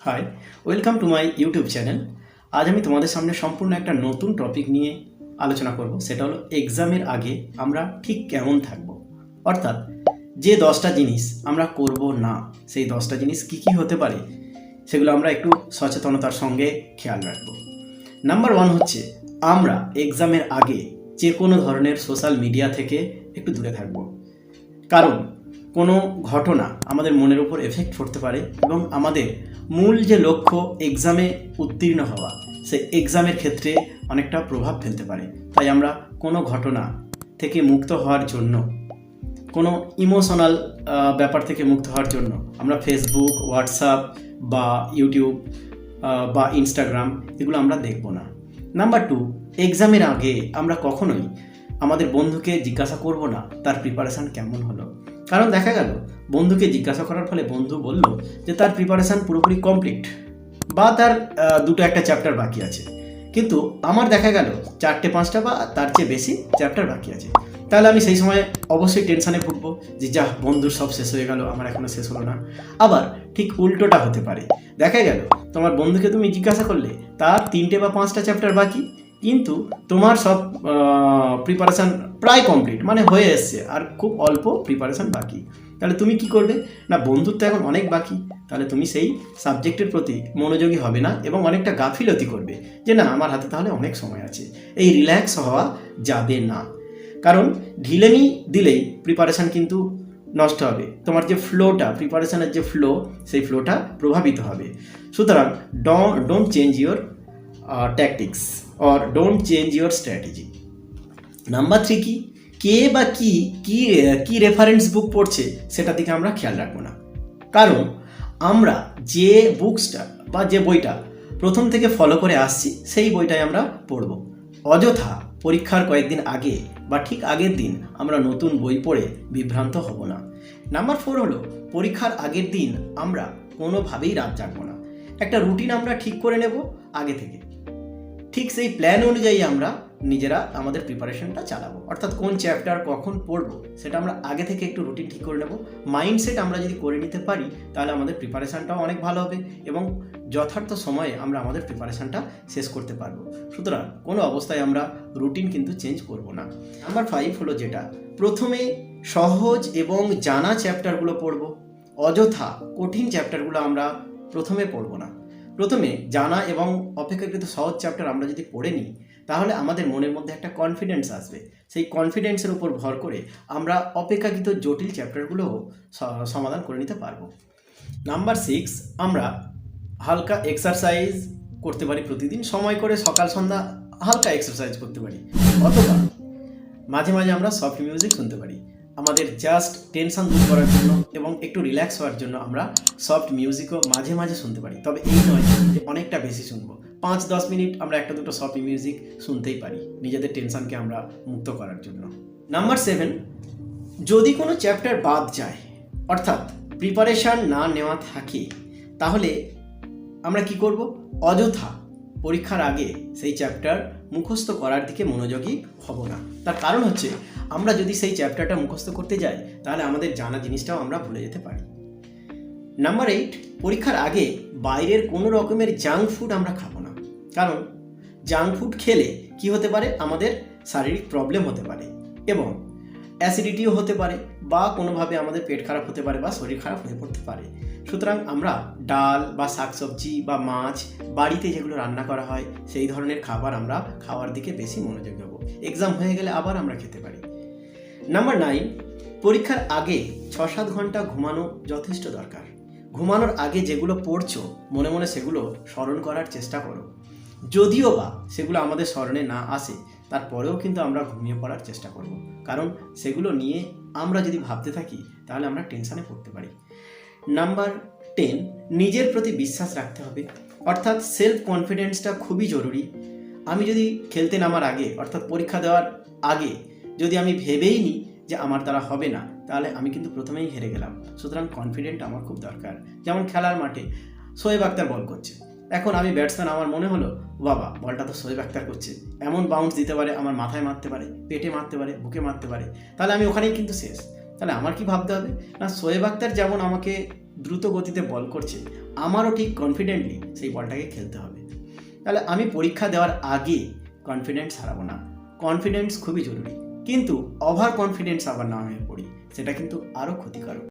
Hi welcome to my YouTube channel আজ আমি তোমাদের সামনে সম্পূর্ণ একটা নতুন টপিক নিয়ে আলোচনা করব। সেটা হলো এক্সামের আগে আমরা ঠিক কেমন থাকব? অর্থাৎ যে দশটা জিনিস আমরা করব না, সেই দশটা জিনিস কি কি হতে পারে, সেগুলো আমরা একটু সচেতনতার সঙ্গে খেয়াল রাখব। নাম্বার ওয়ান হচ্ছে, আমরা এক্সামের আগে যে কোনো ধরনের সোশ্যাল মিডিয়া থেকে একটু দূরে থাকব। কারণ কোনো ঘটনা আমাদের মনের উপর এফেক্ট করতে পারে এবং আমাদের মূল যে লক্ষ্য এক্সামে উত্তীর্ণ হওয়া, সেই এক্সামের ক্ষেত্রে অনেকটা প্রভাব ফেলতে পারে। তাই আমরা কোনো ঘটনা থেকে মুক্ত হওয়ার জন্য, কোনো ইমোশনাল ব্যাপার থেকে মুক্ত হওয়ার জন্য আমরা ফেসবুক হোয়াটসঅ্যাপ বা ইউটিউব বা ইনস্টাগ্রাম এগুলো আমরা দেখব না। নাম্বার টু এক্সামের আগে আমরা কখনোই আমাদের বন্ধুকে জিজ্ঞাসা করব না তার প্রিপারেশান কেমন হলো। কারণ দেখা গেল, বন্ধুকে জিজ্ঞাসা করার ফলে বন্ধু বলল যে তার প্রিপারেশান পুরোপুরি কমপ্লিট বা তার দুটো একটা চ্যাপ্টার বাকি আছে। কিন্তু আমার দেখা গেল, চারটে পাঁচটা বা তার চেয়ে বেশি চ্যাপ্টার বাকি আছে। তাহলে আমি সেই সময় অবশ্যই টেনশানে ভুগবো যে যা, বন্ধুর সব শেষ হয়ে গেল, আমার এখনও শেষ হলো না। আবার ঠিক উল্টোটা হতে পারে। দেখা গেল, তোমার বন্ধুকে তুমি জিজ্ঞাসা করলে, তার তিনটে বা পাঁচটা চ্যাপ্টার বাকি, কিন্তু তোমার সব প্রিপারেশান প্রায় কমপ্লিট মানে হয়ে এসছে। আর খুব অল্প প্রিপারেশান বাকি। তাহলে তুমি কি করবে? না বন্ধুর তো এখন অনেক বাকি। তাহলে তুমি সেই সাবজেক্টের প্রতি মনোযোগী হবে না এবং অনেকটা গাফিলতি করবে যে, না, আমার হাতে তাহলে অনেক সময় আছে। এই রিল্যাক্স হওয়া যাবে না। কারণ ঢিলেমি দিলেই প্রিপারেশান কিন্তু নষ্ট হবে। তোমার যে ফ্লোটা প্রিপারেশানের যে ফ্লো সেই ফ্লোটা প্রভাবিত হবে। সুতরাং don't change your tactics or don't change your strategy number three কি? কে বা কি কি কি রেফারেন্স বুক পড়ছে সেটা দিকে আমরা খেয়াল রাখব না। কারণ আমরা যে বুকসটা বা যে বইটা প্রথম থেকে ফলো করে আসছি, সেই বইটাই আমরা পড়ব। অযথা পরীক্ষার কয়েকদিন আগে বা ঠিক আগের দিন আমরা নতুন বই পড়ে বিভ্রান্ত হব না। নাম্বার ফোর হলো, পরীক্ষার আগের দিন আমরা কোনোভাবেই রাত জাগবো না। একটা রুটিন আমরা ঠিক করে নেব আগে থেকে। ঠিক সেই প্ল্যান অনুযায়ী আমরা নিজেরা আমাদের প্রিপারেশনটা চালাবো। অর্থাৎ কোন চ্যাপ্টার কখন পড়ব, সেটা আমরা আগে থেকে একটু রুটিন ঠিক করে নেব। মাইন্ডসেট আমরা যদি করে নিতে পারি, তাহলে আমাদের প্রিপারেশনটাও অনেক ভালো হবে এবং যথার্থ সময়ে আমরা আমাদের প্রিপারেশানটা শেষ করতে পারব। সুতরাং কোনো অবস্থায় আমরা রুটিন কিন্তু চেঞ্জ করব না। নাম্বার ফাইভ হলো যেটা, প্রথমে সহজ এবং জানা চ্যাপ্টারগুলো পড়ব। অযথা কঠিন চ্যাপ্টারগুলো আমরা প্রথমে পড়ব না। প্রথমে জানা এবং অপেক্ষাকৃত সহজ চ্যাপ্টার আমরা যদি পড়ে নিই তাহলে আমাদের মনের মধ্যে একটা কনফিডেন্স আসবে। সেই কনফিডেন্সের উপর ভর করে আমরা অপেক্ষাকৃত জটিল চ্যাপ্টারগুলোও সমাধান করে নিতে পারব। নাম্বার সিক্স আমরা হালকা এক্সারসাইজ করতে পারি প্রতিদিন। সময় করে সকাল, সন্ধ্যা হালকা এক্সারসাইজ করতে পারি। অথবা মাঝে মাঝে আমরা সফট মিউজিক শুনতে পারি। আমাদের জাস্ট টেনশন দূর করার জন্য এবং একটু রিল্যাক্স হওয়ার জন্য আমরা সফট মিউজিকও মাঝে মাঝে শুনতে পারি। তবে এই নয় যে অনেকটা বেশি শুনব। পাঁচ দশ মিনিট আমরা একটা দুটো সফট মিউজিক শুনতেই পারি। নিজেদের টেনশনকে আমরা মুক্ত করার জন্য। নাম্বার সেভেন যদি কোনো চ্যাপ্টার বাদ যায়, অর্থাৎ প্রিপারেশান না নেওয়া থাকে, তাহলে আমরা কি করব? অযথা পরীক্ষার আগে সেই চ্যাপ্টার মুখস্থ করার দিকে মনোযোগী হব না। তার কারণ হচ্ছে, আমরা যদি সেই চ্যাপ্টারটা মুখস্থ করতে যাই, তাহলে আমাদের জানা জিনিসটাও আমরা ভুলে যেতে পারি। নাম্বার এইট পরীক্ষার আগে বাইরের কোনো রকমের জাঙ্ক ফুড আমরা খাব কারণ জাঙ্ক ফুড খেলে কি হতে পারে? আমাদের শারীরিক প্রবলেম হতে পারে এবং অ্যাসিডিটিও হতে পারে বা কোনোভাবে আমাদের পেট খারাপ হতে পারে বা শরীর খারাপ হয়ে পড়তে পারে। সুতরাং আমরা ডাল বা শাকসবজি বা মাছ বাড়িতে যেগুলো রান্না করা হয়, সেই ধরনের খাবার আমরা খাওয়ার দিকে বেশি মনোযোগ দেবো। এক্সাম হয়ে গেলে আবার আমরা খেতে পারি। নাম্বার নাইন পরীক্ষার আগে ছ সাত ঘণ্টা ঘুমানো যথেষ্ট দরকার। ঘুমানোর আগে যেগুলো পড়ছো, মনে মনে সেগুলো স্মরণ করার চেষ্টা করো। যদিও বা সেগুলো আমাদের স্মরণে না আসে, তারপরেও কিন্তু আমরা ঘুমিয়ে পড়ার চেষ্টা করব। কারণ সেগুলো নিয়ে আমরা যদি ভাবতে থাকি, তাহলে আমরা টেনশানে পড়তে পারি। নাম্বার টেন, নিজের প্রতি বিশ্বাস রাখতে হবে। অর্থাৎ সেলফ কনফিডেন্সটা খুবই জরুরি। আমি যদি খেলতে নামার আগে, অর্থাৎ পরীক্ষা দেওয়ার আগে, যদি আমি ভেবেই নিই যে আমার দ্বারা হবে না, তাহলে আমি কিন্তু প্রথমেই হেরে গেলাম। সুতরাং কনফিডেন্ট আমার খুব দরকার। যেমন খেলার মাঠে শোয়েব আক্তার বল করছে। এখন আমি ব্যাটসম্যান আমার মনে হলো বাবা, বলটা তো সোহেব আক্তার করছে। এমন বাউন্স দিতে পারে, আমার মাথায় মারতে পারে, পেটে মারতে পারে, বুকে মারতে পারে। তাহলে আমি ওখানেই কিন্তু শেষ। তাহলে আমার কি ভাবতে হবে? না সোয়েব আক্তার যেমন আমাকে দ্রুত গতিতে বল করছে, আমারও ঠিক কনফিডেন্টলি সেই বলটাকে খেলতে হবে। তাহলে আমি পরীক্ষা দেওয়ার আগে কনফিডেন্স হারাবো না। কনফিডেন্স খুবই জরুরি। কিন্তু ওভার কনফিডেন্স আবার না হয়ে পড়ি, সেটা কিন্তু আরও ক্ষতিকারক।